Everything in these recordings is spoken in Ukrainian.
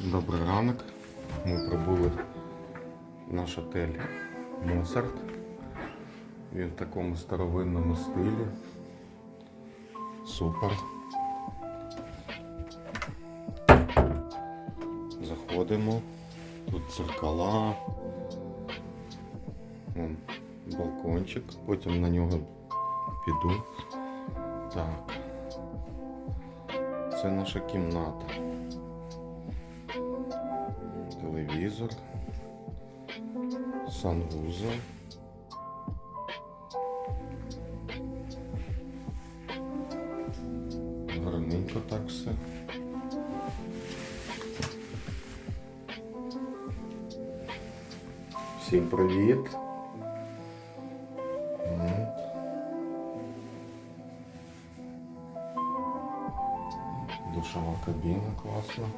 Добрий ранок. Ми прибули в наш отель Моцарт. Він в такому старовинному стилі. Супер. Заходимо. Тут дзеркала. Вон, балкончик. Потім на нього піду. Так. Це наша кімната. Телевізор. Санвузол. Гарненько так все. Всім привіт. Душова кабіна класна.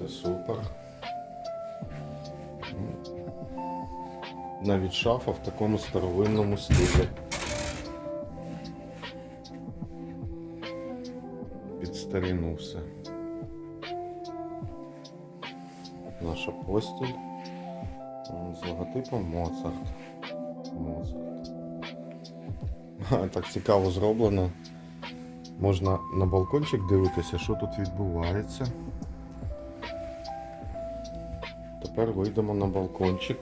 Все супер. Навіть шафа в такому старовинному стилі. Під все. Наша постіль з логотипом Моцарт. Моцарт. Так цікаво зроблено. Можна на балкончик дивитися, що тут відбувається. Тепер вийдемо на балкончик.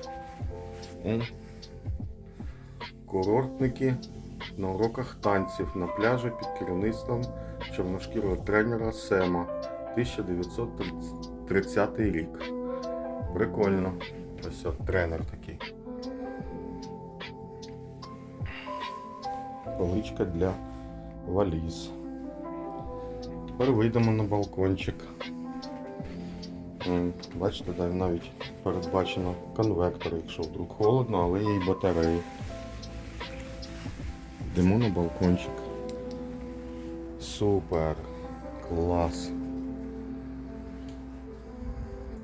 Курортники на уроках танців на пляжі під керівництвом чорношкірого тренера Сема 1930 рік. Прикольно. Ось от тренер такий. Поличка для валіз. Тепер вийдемо на балкончик. Бачите, да, навіть передбачено конвектор, якщо вдруг холодно, але є і батареї. Йдемо на балкончик. Супер. Клас.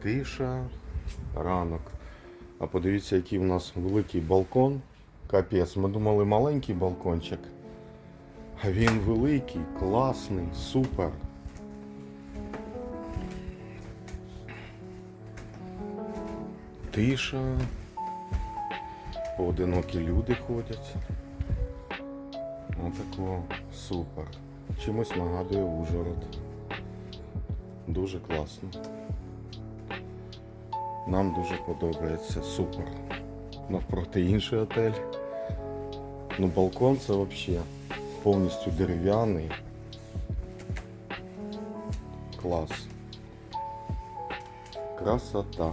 Тиша. Ранок. А подивіться, який в нас великий балкон. Капець, ми думали маленький балкончик. А він великий, класний, супер. Тиша. Поодинокі люди ходять. Отако супер. Чимось нагадує Ужгород. Дуже класно. Нам дуже подобається. Супер. Навпроти інший отель. Ну, балкон це взагалі повністю дерев'яний. Клас. Красота.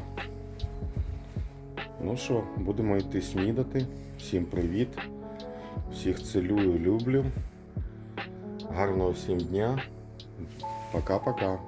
Ну що, будемо йти снідати. Всім привіт. Всіх цілюю, люблю. Гарного всім дня. Пока-пока.